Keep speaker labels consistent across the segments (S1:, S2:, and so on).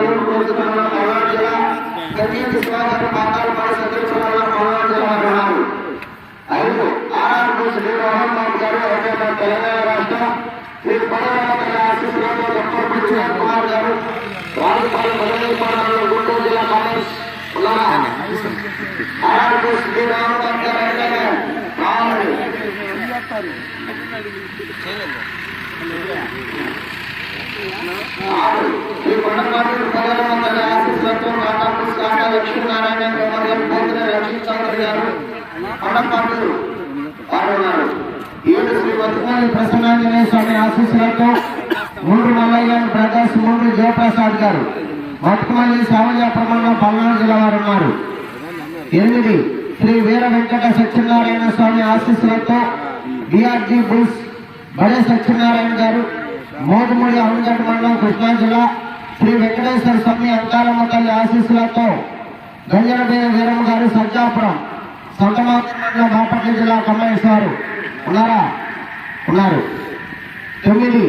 S1: గారు రోజున పల్నాడు జిల్లా గజేంద్ర శివ గారు పాతాలపాడు సత్యనారాయణ పల్నాడు జిల్లా వారు ఉన్నారు ఐదు ఆర్ఆర్ బోస్ డి మోహన్ బాబు గారు హైదరాబాద్ తెలంగాణ రాష్ట్రం శ్రీ పదవ ఆశీస్సులతో డాక్టర్ కృష్ణ కుమార్ గారు రాజుపాలెం మొదలైపోవడంలో గుంటూరు జిల్లా కాంగ్రెస్ ఉన్నారా ఆర్ఆర్ బోస్ డి మోహన్ బాబు గారు హైదరాబాద్ రావాలి ఆరు శ్రీ కొండపాటి పదవ వందల ఆశీస్సులతో నాటాపు కాటా లక్ష్మీనారాయణ మెమోరియల్ పోతున్న లక్ష్మీ చౌదరి గారు ఏడు శ్రీ ప్రసన్నాంజనేయ స్వామి ఆశీస్సులతో మూడు మల్లయ్య బ్రదర్స్ మూడు జయప్రసాద్ గారు మట్టుమల్లి సావల్య ప్రమాణం పల్నాడు జిల్లా వారు ఉన్నారు ఎనిమిది శ్రీ వీర వెంకట సత్యనారాయణ స్వామి ఆశీస్సులతో బిఆర్జీ బుల్స్ బడే సత్యనారాయణ గారు మోదుమూడి అహంగడ్ మండలం కృష్ణా జిల్లా శ్రీ వెంకటేశ్వర స్వామి అంకారమ్మ తల్లి ఆశీస్సులతో గంజనబేర వీరమ్మ గారు సజ్జాపురం సంతమాత బాపట్ల జిల్లా కమ్మేశ్వరు ఉన్నారా? ఉన్నారు. తొమ్మిది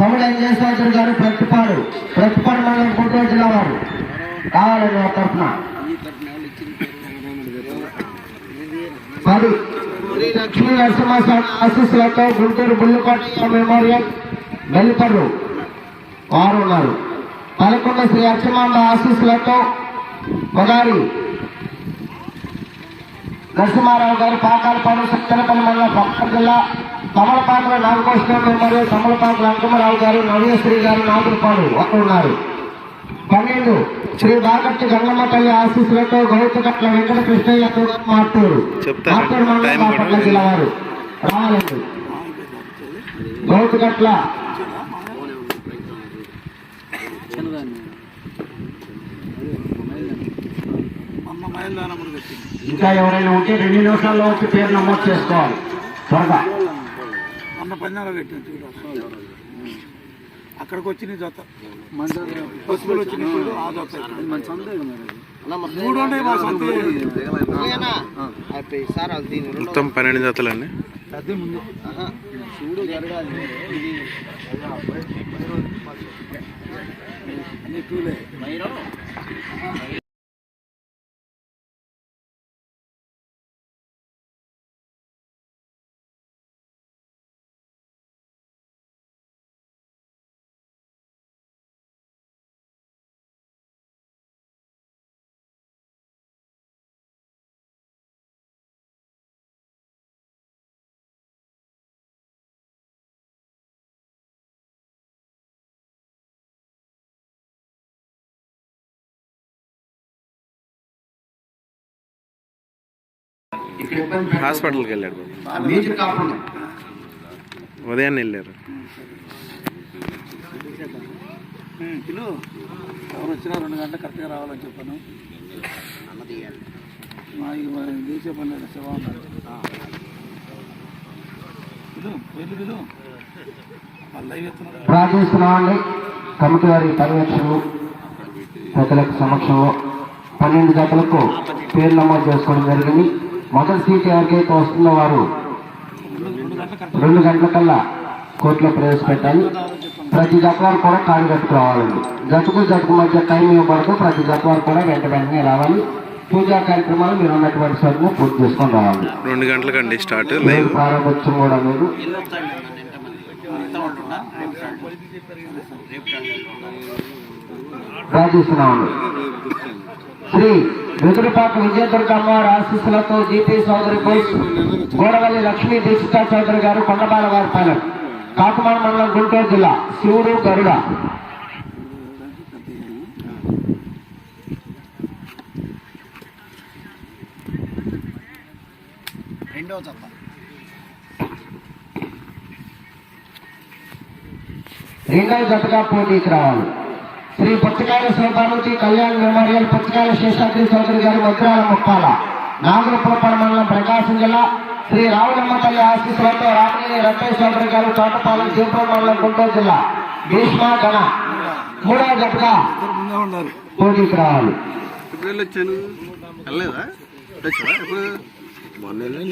S1: తమిళ అంజేశ్వర గారు ప్రతిపాడు ప్రతిపాడు మండలం గుంటూరు జిల్లా వారు. కావాలని నా తరఫున. పది శ్రీ లక్ష్మీ నరసింహస్వామి ఆశీస్సులతో గుంటూరు బుల్లుకోట మెమోరియల్ వెల్లిపర్రు వారు ఉన్నారు పదకొండు శ్రీ అక్షమాంబ ఆశీస్సులతో మొగారి నరసింహారావు గారు పాకాలపాడు సత్తెనపల్లి మండలం పక్కన జిల్లా తమలపాకుల నాగభూషణ మెమోరియల్ తమలపాకుల అంకమరావు గారు నవ్యశ్రీ గారు నాగులపాడు ఒకరు ఉన్నారు. పన్నెండు శ్రీ బాగట్టి గంగమ్మ తల్లి ఆశీస్సులతో గౌతకట్ల వెంకట కృష్ణయ్య కూడా
S2: చెప్తాను.
S1: మార్టూరు మండలం
S2: పడుతుంది.
S1: జిల్లా వారు. రావాలండి. గౌతకట్ల ఇంకా ఎవరైనా ఉంటే రెండు నిమిషాల్లో వచ్చి పేరు నమోదు చేసుకోవాలి. త్వరగా.
S3: అన్న చూడు. అక్కడికి వచ్చిన జత. బస్సులు వచ్చిన చూడు ఆ జత
S2: మొత్తం పన్నెండు జతలండి. హాస్పిటల్కి వెళ్ళాడు ఉదయాన్నే వెళ్ళారు.
S3: పిలు ఎవరు వచ్చినా రెండు గంటలు కరెక్ట్గా రావాలని చెప్పాను. దేశే పని లేదు శివ ఉన్నారు పిలు వెళ్ళి పిలు వాళ్ళు లైవ్ ఎత్తున్నారు.
S1: ప్రార్థిస్తున్నామండి. కమిటీ వారి పర్యవేక్షణలు పెద్దలకు సమక్షంలో పన్నెండు జతలకు పేరు నమోదు చేసుకోవడం జరిగింది. మొదటి సీట్ ఎవరికైతే వస్తుందో వారు
S3: రెండు గంటలు
S1: కల్లా కోర్టులో ప్రవేశపెట్టాలి. ప్రతి జత వారు కూడా కాళ్ళు కట్టుకోవాలండి జతకు జతకు మధ్య టైం ఇవ్వబడదు. ప్రతి జత వారు కూడా వెంట వెంటనే రావాలి. పూజా కార్యక్రమాలు మీరు ఉన్నటువంటి చోటును పూర్తి చేసుకొని రావాలి.
S2: రెండు గంటలకండి స్టార్ట్. లైవ్
S1: ప్రారంభోత్సవం కూడా మీరు ప్రార్థిస్తున్నామండి శ్రీ వెదురుపాక విజయదుర్గ అమ్మవారి ఆశీస్సులతో జీపీ చౌదరి బోస్ గోడవల్లి లక్ష్మీ దీక్షిత చౌదరి గారు కొండబాల వారి పాలెం కాకుమాన మండలం గుంటూరు జిల్లా శివుడు గరుడ.
S3: రెండవ
S1: జతగా పోటీకి రావాలి. శ్రీ పుచ్చకాయల శోభానుతి కళ్యాణ్ మెమోరియల్ పుచ్చకాయల శేషాద్రి చౌదరి గారు వజ్రాల ముప్పాల. నాగరపురపడ మండలం ప్రకాశం జిల్లా శ్రీ రావులమ్మ తల్లి ఆశీస్సులతో రామినేని రమేష్ చౌదరి గారు తోటపాలెం జీపురం మండలం గుంటూరు జిల్లా. భీష్మ గణ మూడవ
S3: ఉన్నారు
S1: పోటీకి రావాలి.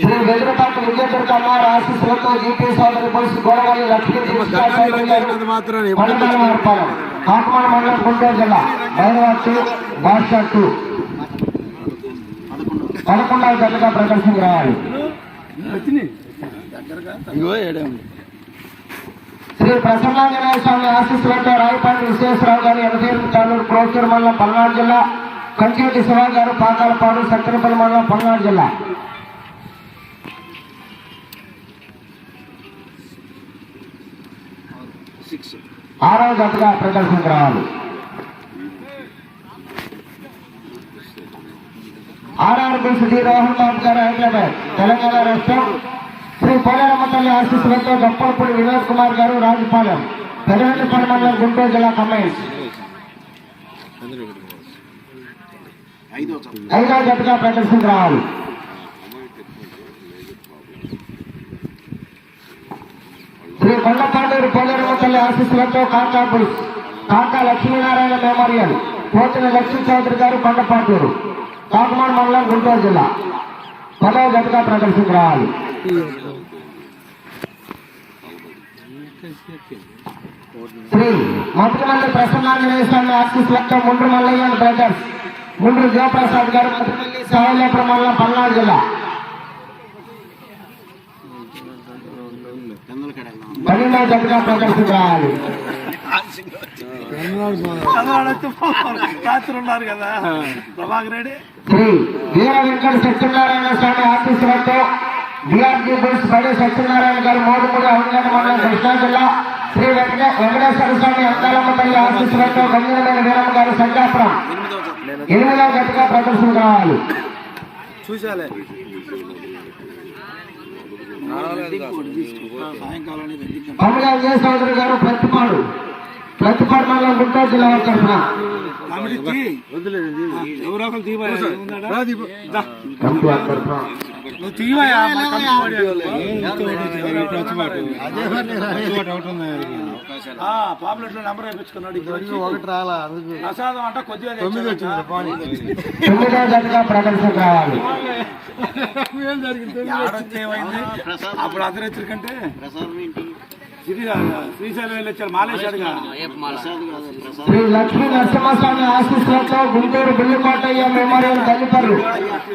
S1: శ్రీ వెదురుపాక విజయదుర్గ అమ్మవారి ఆశీస్సులతో జీపీ సోదరి పులుసు గోడవల్లి లక్ష్మీ దీక్షిత చౌదరి గారు
S3: మాత్రం
S1: కొండపాలెం మండలం గుంటూరు జిల్లా భైరవ టూ బాషా టూ. పదకొండవ జతగా ప్రదర్శనకు రావాలి. శ్రీ ప్రసన్నాంజనేయ స్వామి ఆశీస్సులతో రాయపాటి విశ్వేశ్వరరావు గారు ఎనభై తాలూరు ప్రోచూరు మండలం పల్నాడు జిల్లా కంచేటి శివ గారు పాకాలపాడు సత్తెనపల్లి మండలం పల్నాడు జిల్లా. ఆరవ జతగా ప్రదర్శనకు రావాలి. RR bulls D Rohan Babu garu Hyderabad Telangana రాష్ట్రం. శ్రీ పోలేరమ్మ తల్లి ఆశీస్సులతో గొప్పలపూడి వినోద్ కుమార్ గారు రాజుపాలెం పెదవెల్లిపల్లి మండలం గుంటూరు జిల్లా కమెంట్స్ ఐదవ జతగా ప్రదర్శనకు రావాలి. శ్రీ కొండపాడూరు పోలేరమ్మ తల్లి ఆశీస్సులతో కాకా కాకా లక్ష్మీనారాయణ మెమోరియల్ పోతిన లక్ష్మీ చౌదరి గారు కొండపాటూరు కాకుమార్ మండలం గుంటూరు జిల్లా. పదవ జతగా ప్రదర్శనకు రావాలి శ్రీ మధుమల్లి ప్రసన్నాంజనేయ స్వామి ఆశీస్సులతో ముండ్రు మల్లయ్య బ్రదర్స్ ముండ్రు జయప్రసాద్ గారు మధుమల్లి సాయిలేపురం మండలం పల్నాడు జిల్లా. ప్రదర్శనకు రావాలి
S3: రాత్రి ఉన్నారు కదా. ప్రభాకర్ రెడ్డి?
S1: శ్రీ వీర వెంకట సత్యనారాయణ స్వామి ఆశీస్సులతో డిఆర్జీ బుల్స్ బడి సత్యనారాయణ గారు మోదుమూడి అవగాహన మండలం కృష్ణా జిల్లా శ్రీ వెంకట వెంకటేశ్వర స్వామి అంకాలమ్మ తల్లి ఆశీస్సులతో గంగిరమైన వీరమ్మ గారు సంకాపురం ఎనిమిదవ గతిగా ప్రదర్శన కావాలి
S3: చూసాలే
S1: పండుగ గారు ప్రతిపాడు. ప్రతిపాడు మండలం గుంటూరు జిల్లా తరఫున.
S3: ఎవరో ఒకరు నువ్వు తీయవయ్యా పాపులెట్లో నెంబర్ వేయించుకున్నాడు ఒకటి రాలా ప్రసాదం అంటే కొద్దిగా తొమ్మిది వచ్చింది
S1: ప్రదర్శనకు రావాలి.
S3: అప్పుడు అర్ధరాత్రి కంటే శ్రీ శ్రీశైలం వెళ్ళి వచ్చారు మాలేశాడుగా
S1: శ్రీ లక్ష్మీ నరసింహస్వామి ఆశీస్సులతో గుంటూరు బిల్లుకోటయ్య మెమోరియల్ తల్లిపర్రు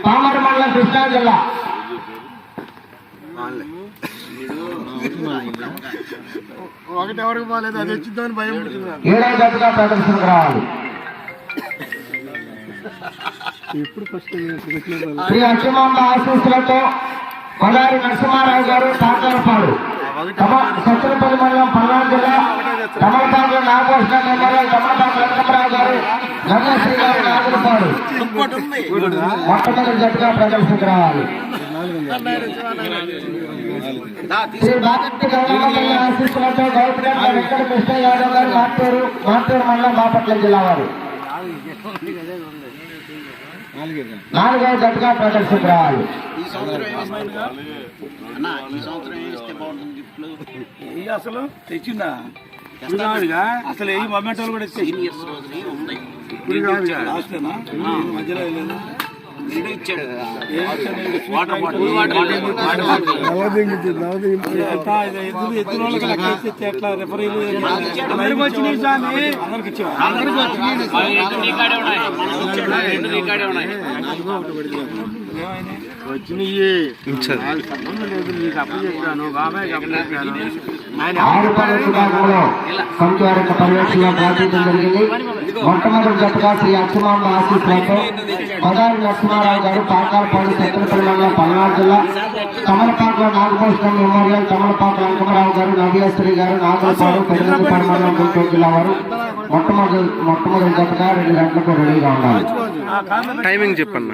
S1: పామర మండలం కృష్ణా జిల్లా.
S3: ఒకటి ఎవరికి బాగాలేదు అది వచ్చిందని భయం
S1: గతిగా ప్రదర్శనకు రావాలి. శ్రీ అక్షమాంబ ఆశీస్సులతో కొడారి నరసింహారావు గారు తాకరపాడు సత్యనపల్లి మండలం పల్నాడు జిల్లా తమలపాడు నాగభూషణ మెమోరియల్ తమలపాడు వెంకటరావు గారు నగరశ్రీ గారు నాగులపాడు మొట్టమొదటి జట్టుగా ప్రదర్శనకు రావాలి. శ్రీ బాగంటి గౌరమ్మ ఆశీస్సులతో గౌతమ్ వెంకట కృష్ణ యాదవ్ గారు మార్టూరు మార్టూరు మండలం బాపట్ల జిల్లా వారు. నాలుగవ జట్టుగా ప్రదర్శనకు రావాలి
S3: ఈ అసలు? తెచ్చిందా? అసలు ఏ మొమెంట్ కూడా ఇచ్చాయి ఇప్పుడు కాదుగా లాస్టేనా మధ్యలో లేదు వాటర్ ఎట్లా రెఫరీలు అందరికి వచ్చినాయి స్వామి అందరికి ఇచ్చావా
S1: ఆరు పదవి విభాగంలో సంచారక పర్యవేక్షణ జరిగింది. మొట్టమొదటి జట్టుగా శ్రీ అక్షమాంబ ఆశీస్సులతో పదారి నరసింహారావు గారు పాకాలపాడు సత్తెనపల్లి మండలం పల్నాడు జిల్లా. తమలపాకుల నాగభూషణం మెమోరియల్ తమలపాకు వెంకమరావు గారు నవ్యశ్రీ గారు నాగలపాడు పెద్దపాడు మండలం గుంటూరు జిల్లా వారు. మొట్టమొదటి మొట్టమొదటి జట్టుగా రెండు గంటలకు రెడీగా ఉండాలి.
S2: టైమింగ్ చెప్పన్న.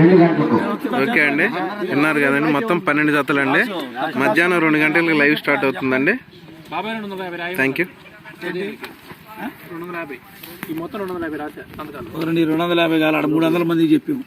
S1: రెండు గంటలకు.
S2: ఓకే అండి. విన్నారు కదండి మొత్తం పన్నెండు జతలు అండి మధ్యాహ్నం రెండు గంటలకు లైవ్ స్టార్ట్ అవుతుందండి. థ్యాంక్ యూ
S3: రెండు వందల యాభై. ఈ మొత్తం రెండు వందల యాభై రాశా రెండు వందల యాభై కాదు మూడు వందల మందికి చెప్పాము.